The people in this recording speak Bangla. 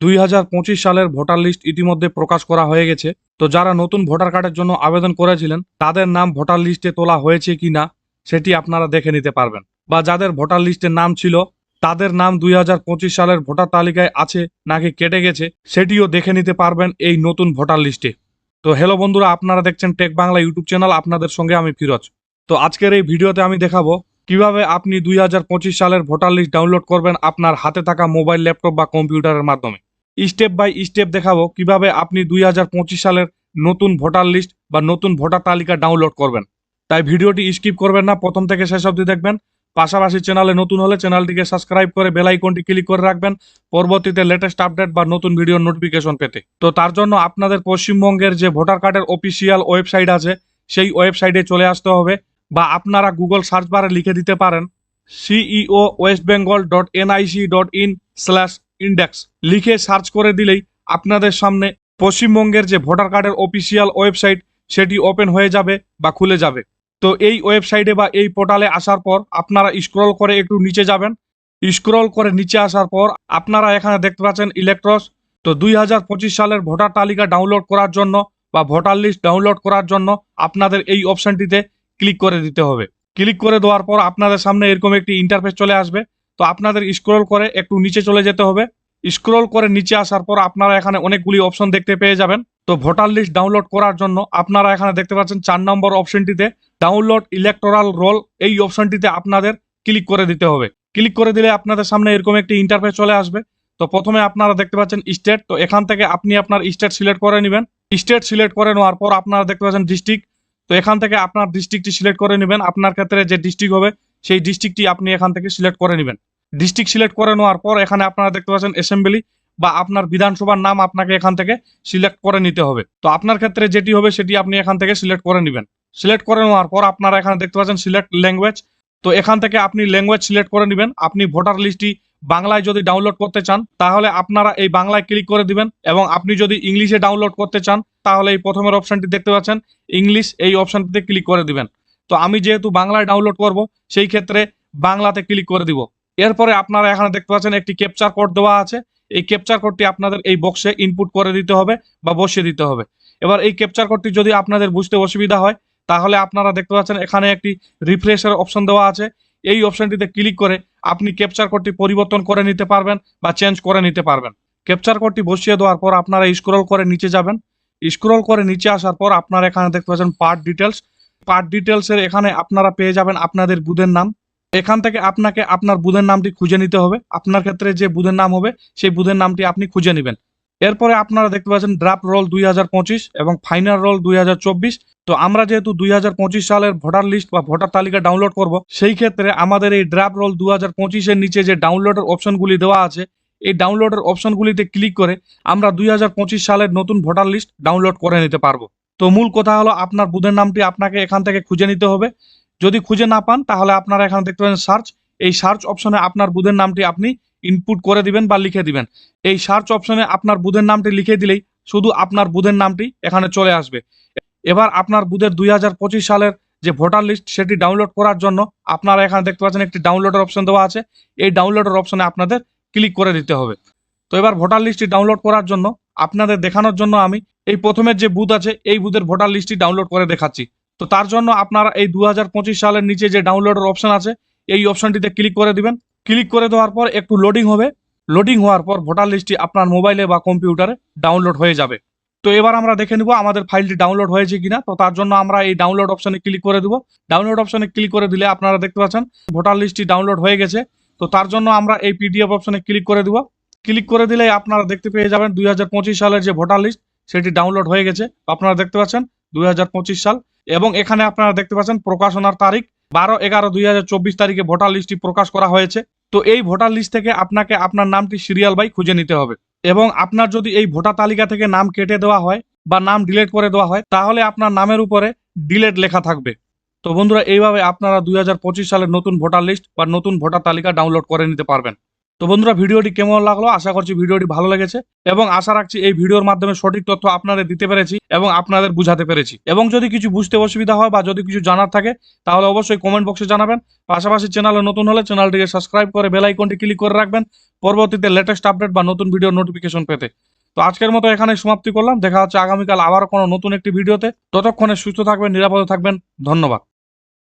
দুই হাজার পঁচিশ সালের ভোটার লিস্ট ইতিমধ্যে প্রকাশ করা হয়ে গেছে। তো যারা নতুন ভোটার কার্ডের জন্য আবেদন করেছিলেন, তাদের নাম ভোটার লিস্টে তোলা হয়েছে কি না, সেটি আপনারা দেখে নিতে পারবেন। বা যাদের ভোটার লিস্টের নাম ছিল, তাদের নাম দুই হাজার পঁচিশ সালের ভোটার তালিকায় আছে নাকি কেটে গেছে, সেটিও দেখে নিতে পারবেন এই নতুন ভোটার লিস্টে। তো হ্যালো বন্ধুরা, আপনারা দেখছেন টেক বাংলা ইউটিউব চ্যানেল, আপনাদের সঙ্গে আমি ফিরোজ। তো আজকের এই ভিডিওতে আমি দেখাবো কীভাবে আপনি দুই হাজার পঁচিশ সালের ভোটার লিস্ট ডাউনলোড করবেন আপনার হাতে থাকা মোবাইল, ল্যাপটপ বা কম্পিউটারের মাধ্যমে। স্টেপ বাই স্টেপ দেখাবো কীভাবে আপনি দুই হাজার পঁচিশ সালের নতুন ভোটার লিস্ট বা নতুন ভোটার তালিকা ডাউনলোড করবেন। তাই ভিডিওটি স্কিপ করবেন না, প্রথম থেকে শেষ অবধি দেখবেন। পাশাপাশি চ্যানেলে নতুন হলে চ্যানেলটিকে সাবস্ক্রাইব করে বেল আইকনটি ক্লিক করে রাখবেন পরবর্তীতে লেটেস্ট আপডেট বা নতুন ভিডিওর নোটিফিকেশন পেতে। তো তার জন্য আপনাদের পশ্চিমবঙ্গের যে ভোটার কার্ডের অফিসিয়াল ওয়েবসাইট আছে, সেই ওয়েবসাইটে চলে আসতে হবে বা আপনারা গুগল সার্চ বারে লিখে দিতে পারেন CEO West Bengal dot NIC dot in slash index লিখে সার্চ করে দিলেই আপনাদের সামনে পশ্চিমবঙ্গের যে ভোটার কার্ডের অফিসিয়াল ওয়েবসাইট সেটি ওপেন হয়ে যাবে বা খুলে যাবে। তো এই ওয়েবসাইটে বা এই পোর্টালে আসার পর আপনারা স্ক্রল করে একটু নিচে যাবেন। স্ক্রল করে নিচে আসার পর আপনারা এখানে দেখতে পাচ্ছেন ইলেকট্রস তো দুই হাজার পঁচিশ সালের ভোটার তালিকা ডাউনলোড করার জন্য বা ভোটার লিস্ট ডাউনলোড করার জন্য আপনাদের এই অপশনটিতে ক্লিক করে দিতে হবে। ক্লিক করে দেওয়ার পর আপনাদের সামনে এরকম একটি ইন্টারফেস চলে আসবে। তো আপনাদের স্ক্রল করে একটু নিচে চলে যেতে হবে। স্ক্রল করে নিচে আসার পর আপনারা এখানে অনেকগুলি অপশন দেখতে পেয়ে যাবেন। তো ভোটার লিস্ট ডাউনলোড করার জন্য আপনারা এখানে দেখতে পাচ্ছেন চার নম্বর অপশনটিতে ডাউনলোড ইলেকটোরাল রোল এই অপশনটিতে আপনাদের ক্লিক করে দিতে হবে। ক্লিক করে দিলে আপনাদের সামনে এরকম একটি ইন্টারফেস চলে আসবে। তো প্রথমে আপনারা দেখতে পাচ্ছেন স্টেট তো এখান থেকে আপনি আপনার স্টেট সিলেক্ট করে নেবেন। স্টেট সিলেক্ট করে নেওয়ার পর আপনারা দেখতে পাচ্ছেন ডিস্ট্রিক্ট তো এখান থেকে আপনার ডিস্ট্রিক্টটি সিলেক্ট করে নেবেন। আপনার ক্ষেত্রে যে ডিস্ট্রিক্ট হবে, সেই ডিস্ট্রিক্টটি আপনি এখান থেকে সিলেক্ট করে নেবেন। ডিস্ট্রিক্ট সিলেক্ট করে নেওয়ার পর এখানে আপনারা দেখতে পাচ্ছেন অ্যাসেম্বলি বা আপনার বিধানসভার নাম আপনাকে এখান থেকে সিলেক্ট করে নিতে হবে। তো আপনার ক্ষেত্রে যেটি হবে সেটি আপনি এখান থেকে সিলেক্ট করে নেবেন। সিলেক্ট করে নেওয়ার পর আপনারা এখানে দেখতে পাচ্ছেন সিলেক্ট ল্যাঙ্গুয়েজ তো এখান থেকে আপনি ল্যাঙ্গুয়েজ সিলেক্ট করে নেবেন। আপনি ভোটার লিস্টটি বাংলায় যদি ডাউনলোড করতে চান, তাহলে আপনারা এই বাংলায় ক্লিক করে দিবেন এবং আপনি যদি ইংলিশে ডাউনলোড করতে চান, তাহলে এই প্রথমের অপশনটি দেখতে পাচ্ছেন, ইংলিশ এই অপশনটিতে ক্লিক করে দিবেন। তো আমি যেহেতু বাংলায় ডাউনলোড করব, সেই ক্ষেত্রে বাংলাতে ক্লিক করে দিব। এরপরে আপনারা এখানে দেখতে পাচ্ছেন একটি ক্যাপচার কোড দেওয়া আছে। এই ক্যাপচার কোডটি আপনাদের এই বক্সে ইনপুট করে দিতে হবে বা বসিয়ে দিতে হবে। এবার এই ক্যাপচার কোডটি যদি আপনাদের বুঝতে অসুবিধা হয়, তাহলে আপনারা দেখতে পাচ্ছেন এখানে একটি রিফ্রেশের অপশন দেওয়া আছে। এই অপশনটিতে ক্লিক করে আপনি ক্যাপচার কোডটি পরিবর্তন করে নিতে পারবেন বা চেঞ্জ করে নিতে পারবেন। ক্যাপচার কোডটি বসিয়ে দেওয়ার পর আপনারা স্ক্রল করে নিচে যাবেন। স্ক্রল করে নিচে আসার পর আপনারা এখানে দেখতে পাচ্ছেন পার্ট ডিটেলস পার্ট ডিটেলসের এখানে আপনারা পেয়ে যাবেন আপনাদের বুধের নাম। এখান থেকে আপনাকে আপনার বুধের নামটি খুঁজে নিতে হবে। আপনার ক্ষেত্রে যে বুধের নাম হবে, সেই বুধের নামটি আপনি খুঁজে নেবেন। এরপরে আপনারা দেখতে পাচ্ছেন ড্রাফট রোল দুই হাজার পঁচিশ এবং ফাইনাল রোল দুই হাজার চব্বিশ। তো আমরা যেহেতু দুই হাজার পঁচিশ সালের ভোটার লিস্ট বা ভোটার তালিকা ডাউনলোড করব, সেই ক্ষেত্রে আমাদের এই ড্রাফট রোল দু হাজার নিচে যে ডাউনলোডের অপশনগুলি দেওয়া আছে, এই ডাউনলোডের অপশনগুলিতে ক্লিক করে আমরা দুই হাজার পঁচিশ সালের নতুন ভোটার লিস্ট ডাউনলোড করে নিতে পারব। তো মূল কথা হলো আপনার বুধের নামটি আপনাকে এখান থেকে খুঁজে নিতে হবে। যদি খুঁজে না পান, তাহলে আপনারা এখানে দেখতে পাবেন সার্চ এই সার্চ অপশনে আপনার বুধের নামটি আপনি ইনপুট করে দিবেন বা লিখে দিবেন। এই সার্চ অপশনে আপনার বুধের নামটি লিখে দিলেই শুধু আপনার বুধের নামটি এখানে চলে আসবে। এবার আপনার বুধের দুই হাজার পঁচিশ সালের যে ভোটার লিস্ট সেটি ডাউনলোড করার জন্য আপনারা এখানে দেখতে পাচ্ছেন একটি ডাউনলোডের অপশন দেওয়া আছে। এই ডাউনলোডের অপশনে আপনাদের ক্লিক করে দিতে হবে। তো এবার ভোটার লিস্টটি ডাউনলোড করার জন্য আপনাদের দেখানোর জন্য আমি এই প্রথমের যে বুথ আছে, এই বুথের ভোটার লিস্টটি ডাউনলোড করে দেখাচ্ছি। তো তার জন্য আপনারা এই দু হাজার পঁচিশ সালের নিচে যে ডাউনলোডের অপশন আছে, এই অপশনটিতে ক্লিক করে দিবেন। ক্লিক করে দেওয়ার পর একটু লোডিং হবে। লোডিং হওয়ার পর ভোটার লিস্টটি আপনার মোবাইলে বা কম্পিউটারে ডাউনলোড হয়ে যাবে। তো এবার আমরা দেখে নিব আমাদের ফাইলটি ডাউনলোড হয়েছে কিনা। তো তার জন্য আমরা এই ডাউনলোড অপশনে ক্লিক করে দেবো। ডাউনলোড অপশনে ক্লিক করে দিলে আপনারা দেখতে পাচ্ছেন ভোটার লিস্টটি ডাউনলোড হয়ে গেছে। তো তার জন্য আমরা এই পিডিএফ অপশনে ক্লিক করে দিব। ক্লিক করে দিলে আপনারা দেখতে পেয়ে যাবেন দুই হাজার পঁচিশ সালের যে ভোটার লিস্ট সেটি ডাউনলোড হয়ে গেছে। আপনারা দেখতে পাচ্ছেন দুই হাজার পঁচিশ সাল এবং এখানে আপনারা দেখতে পাচ্ছেন প্রকাশনার তারিখ বারো এগারো দুই হাজার চব্বিশ তারিখে ভোটার লিস্টটি প্রকাশ করা হয়েছে। তো এই ভোটার লিস্ট থেকে আপনাকে আপনার নামটি সিরিয়াল বাই খুঁজে নিতে হবে এবং আপনার যদি এই ভোটার তালিকা থেকে নাম কেটে দেওয়া হয় বা নাম ডিলিট করে দেওয়া হয়, তাহলে আপনার নামের উপরে ডিলেট লেখা থাকবে। তো বন্ধুরা, এইভাবে আপনারা দুই হাজার পঁচিশ সালের নতুন ভোটার লিস্ট বা নতুন ভোটার তালিকা ডাউনলোড করে নিতে পারবেন। তো বন্ধুরা, ভিডিওটি কেমন লাগল? আশা করছি ভিডিওটি ভালো লেগেছে এবং আশা রাখছি এই ভিডিওর মাধ্যমে সঠিক তথ্য আপনাদের দিতে পেরেছি এবং আপনাদের বুঝাতে পেরেছি। এবং যদি কিছু বুঝতে অসুবিধা হয় বা যদি কিছু জানার থাকে, তাহলে অবশ্যই কমেন্ট বক্সে জানাবেন। পাশাপাশি চ্যানেলে নতুন হলে চ্যানেলটিকে সাবস্ক্রাইব করে বেল আইকনটি ক্লিক করে রাখবেন পরবর্তীতে লেটেস্ট আপডেট বা নতুন ভিডিও নোটিফিকেশন পেতে। তো আজকের মতো এখানে সমাপ্তি করলাম। দেখা হচ্ছে আগামীকাল আবারও কোনো নতুন একটি ভিডিওতে। ততক্ষণে সুস্থ থাকবেন, নিরাপদে থাকবেন। ধন্যবাদ।